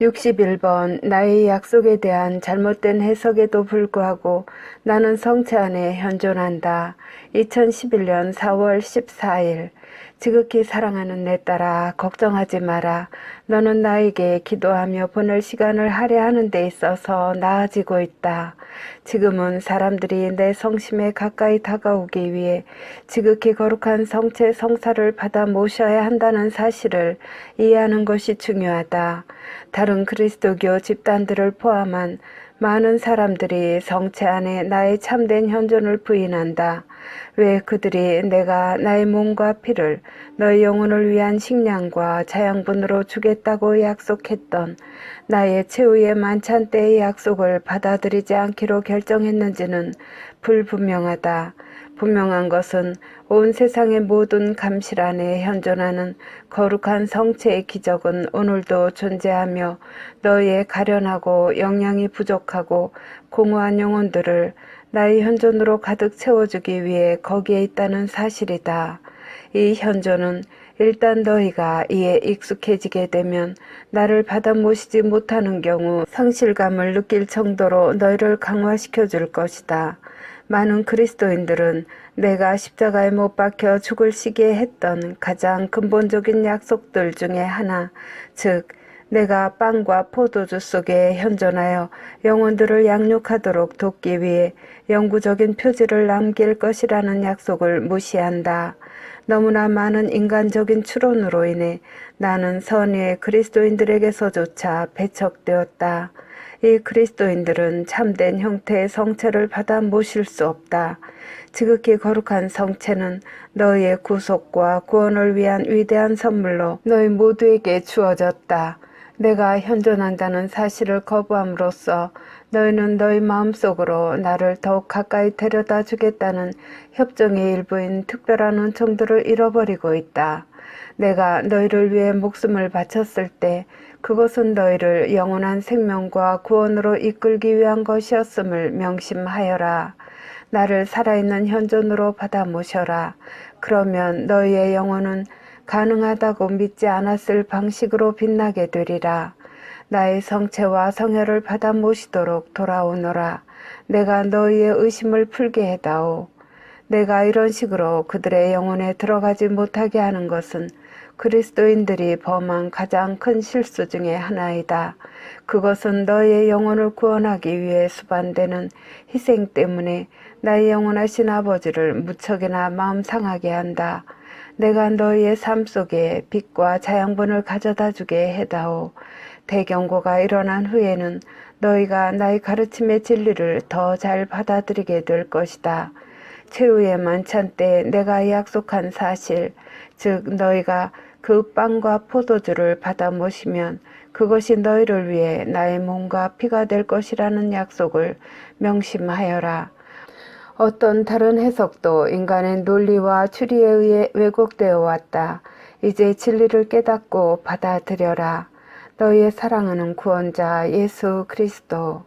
61번 나의 약속에 대한 잘못된 해석에도 불구하고 나는 성체 안에 현존한다. 2011년 4월 14일 지극히 사랑하는 내 딸아 걱정하지 마라. 너는 나에게 기도하며 보낼 시간을 할애하는 데 있어서 나아지고 있다. 지금은 사람들이 내 성심에 가까이 다가오기 위해 지극히 거룩한 성체 성사를 받아 모셔야 한다는 사실을 이해하는 것이 중요하다. 다른 그리스도교 집단들을 포함한 많은 사람들이 성체 안에 나의 참된 현존을 부인한다. 왜 그들이 내가 나의 몸과 피를 너의 영혼을 위한 식량과 자양분으로 주겠다고 약속했던 나의 최후의 만찬 때의 약속을 받아들이지 않기로 결정했는지는 불분명하다. 분명한 것은 온 세상의 모든 감실 안에 현존하는 거룩한 성체의 기적은 오늘도 존재하며 너희의 가련하고 영양이 부족하고 공허한 영혼들을 나의 현존으로 가득 채워주기 위해 거기에 있다는 사실이다. 이 현존은 일단 너희가 이에 익숙해지게 되면 나를 받아 모시지 못하는 경우 상실감을 느낄 정도로 너희를 강화시켜 줄 것이다. 많은 그리스도인들은 내가 십자가에 못 박혀 죽을 시기에 했던 가장 근본적인 약속들 중에 하나, 즉, 내가 빵과 포도주 속에 현존하여 영혼들을 양육하도록 돕기 위해 영구적인 표지를 남길 것이라는 약속을 무시한다. 너무나 많은 인간적인 추론으로 인해 나는 선의의 그리스도인들에게서조차 배척되었다. 이 그리스도인들은 참된 형태의 성체를 받아 모실 수 없다. 지극히 거룩한 성체는 너희의 구속과 구원을 위한 위대한 선물로 너희 모두에게 주어졌다. 내가 현존한다는 사실을 거부함으로써 너희는 너희 마음속으로 나를 더욱 가까이 데려다 주겠다는 협정의 일부인 특별한 은총들을 잃어버리고 있다. 내가 너희를 위해 목숨을 바쳤을 때 그것은 너희를 영원한 생명과 구원으로 이끌기 위한 것이었음을 명심하여라. 나를 살아있는 현존으로 받아 모셔라. 그러면 너희의 영혼은 가능하다고 믿지 않았을 방식으로 빛나게 되리라. 나의 성체와 성혈을 받아 모시도록 돌아오너라. 내가 너희의 의심을 풀게 해다오. 내가 이런 식으로 그들의 영혼에 들어가지 못하게 하는 것은 그리스도인들이 범한 가장 큰 실수 중의 하나이다. 그것은 너의 영혼을 구원하기 위해 수반되는 희생 때문에 나의 영원하신 아버지를 무척이나 마음 상하게 한다. 내가 너희의 삶 속에 빛과 자양분을 가져다 주게 해다오. 대경고가 일어난 후에는 너희가 나의 가르침의 진리를 더 잘 받아들이게 될 것이다. 최후의 만찬 때 내가 약속한 사실, 즉 너희가 그 빵과 포도주를 받아 모시면 그것이 너희를 위해 나의 몸과 피가 될 것이라는 약속을 명심하여라. 어떤 다른 해석도 인간의 논리와 추리에 의해 왜곡되어 왔다. 이제 진리를 깨닫고 받아들여라. 너희의 사랑하는 구원자 예수 그리스도.